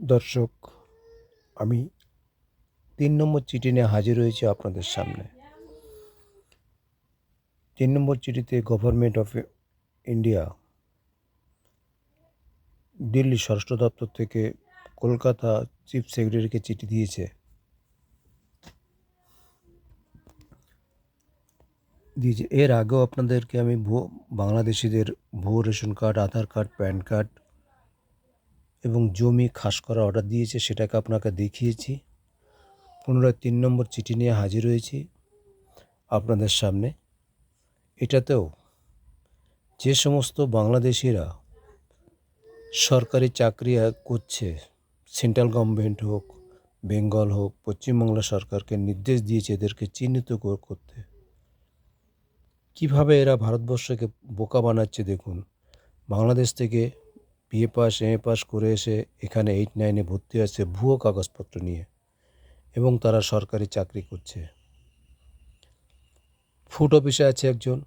দর্শক, আমি তিন নম্বর চিঠি নিয়ে হাজির হয়েছি আপনাদের সামনে। তিন নম্বর চিঠিতে গভর্নমেন্ট অফ ইন্ডিয়া দিল্লি স্বরাষ্ট্র দপ্তর থেকে কলকাতা চিফ সেক্রেটারিকে চিঠি দিয়েছে। দিয়েছে, এর আগেও আপনাদেরকে আমি ভুয়ো বাংলাদেশিদের ভুয়ো ration card, Aadhaar card, PAN card এবং জমি খাস করা অর্ডার দিয়েছে, সেটাকে আপনাকে দেখিয়েছি। পুনরায় তিন নম্বর চিঠি নিয়ে হাজির হয়েছি আপনাদের সামনে। এটাতেও যে সমস্ত বাংলাদেশিরা সরকারি চাকরি করছে, সেন্ট্রাল গভর্নমেন্ট হোক, বেঙ্গল হোক, পশ্চিমবাংলা সরকারকে নির্দেশ দিয়েছে এদেরকে চিহ্নিত করতে। কীভাবে এরা ভারতবর্ষকে বোকা বানাচ্ছে দেখুন, বাংলাদেশ থেকে বিএ পাস এম পাস করে এসে এখানে এইট নাইনে ভর্তি হয়েছে ভুয়ো কাগজপত্র নিয়ে এবং তারা সরকারি চাকরি করছে। ফুড অফিসে আছে একজন।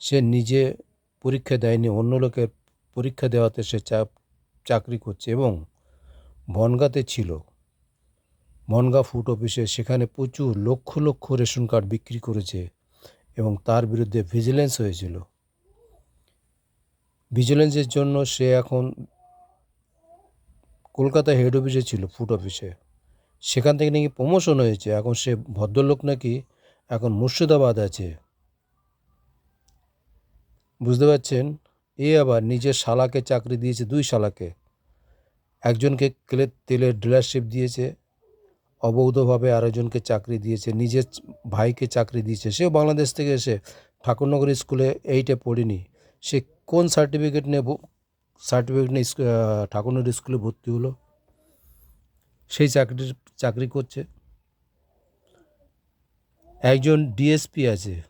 সে নিজে পরীক্ষা দেয়নি, অন্য লোকের পরীক্ষা দেওয়াতে সে চাকরি করছে এবং বনগাতে ছিল। বনগা ফুড অফিসে সেখানে প্রচুর লক্ষ লক্ষ রেশন কার্ড বিক্রি করেছে এবং তার বিরুদ্ধে ভিজিলেন্স হয়েছিল। ভিজিলেন্সের জন্য সে এখন কলকাতা হেড অফিসে ছিল ফুড অফিসে সেখান থেকে নাকি প্রমোশন হয়েছে। এখন সে ভদ্রলোক নাকি এখন মুর্শিদাবাদ আছে। বুঝতে পারছেন? এ আবার নিজের শালাকে চাকরি দিয়েছে, দুই শালাকে। একজনকে কেলে তেলের ডিলারশিপ দিয়েছে, অবৈধভাবে আরেকজনকে চাকরি দিয়েছে, নিজের ভাইকে চাকরি দিয়েছে। সেও বাংলাদেশ থেকে এসে ঠাকুরনগর স্কুলে এইটে পড়েনি। সে কোন সার্টিফিকেট নিয়ে সার্টিফিকেট নিয়ে আহ, স্কুলে ভর্তি হলো। সেই চাকরির চাকরি করছে। একজন ডিএসপি আছে।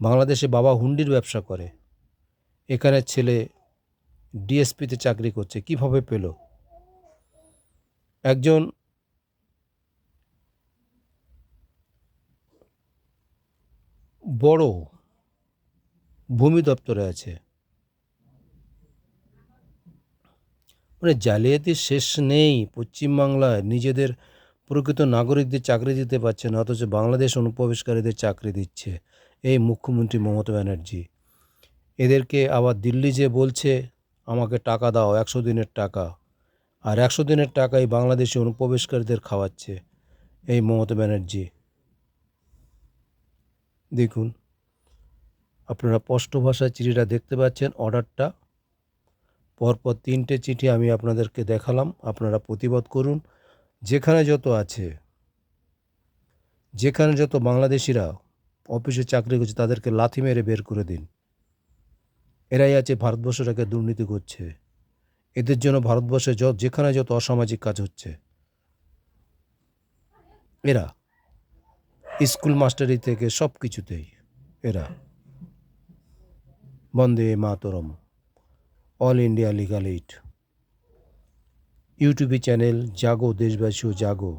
বাংলাদেশে বাবা হুন্ডির ব্যবসা করে। এখানে ছেলে ডিএসপিতে চাকরি করছে। কীভাবে পেল? একজন বড় ভূমি দপ্তরে আছে। মানে জালিয়াতির শেষ নেই। পশ্চিমবাংলায় নিজেদের প্রকৃত নাগরিকদের চাকরি দিতে পারছে না, অথচ বাংলাদেশ অনুপ্রবেশকারীদের চাকরি দিচ্ছে এই মুখ্যমন্ত্রী মমতা ব্যানার্জি। এদেরকে আবার দিল্লি যে বলছে, আমাকে টাকা দাও, একশো দিনের টাকা। আর একশো দিনের টাকাই বাংলাদেশি অনুপ্রবেশকারীদের খাওয়াচ্ছে এই মমতা ব্যানার্জি। দেখুন। আপনারা স্পষ্ট ভাষায় চিঠিটা দেখতে পাচ্ছেন, অর্ডারটা। পরপর তিনটে চিঠি আমি আপনাদেরকে দেখালাম, আপনারা প্রতিবাদ করুন। যেখানে যত আছে, যেখানে যত বাংলাদেশিরা অফিসে চাকরি করছে, তাদেরকে লাথি মেরে বের করে দিন। এরাই আছে ভারতবর্ষটাকে দুর্নীতি করছে। এদের জন্য ভারতবর্ষে যত, যেখানে যত অসামাজিক কাজ হচ্ছে, এরা, স্কুল মাস্টারি থেকে সব কিছুতেই এরা। Vande Mataram. All India Legal Aid ইউটিউবে চ্যানেল জাগো দেশবাসী ও জাগো।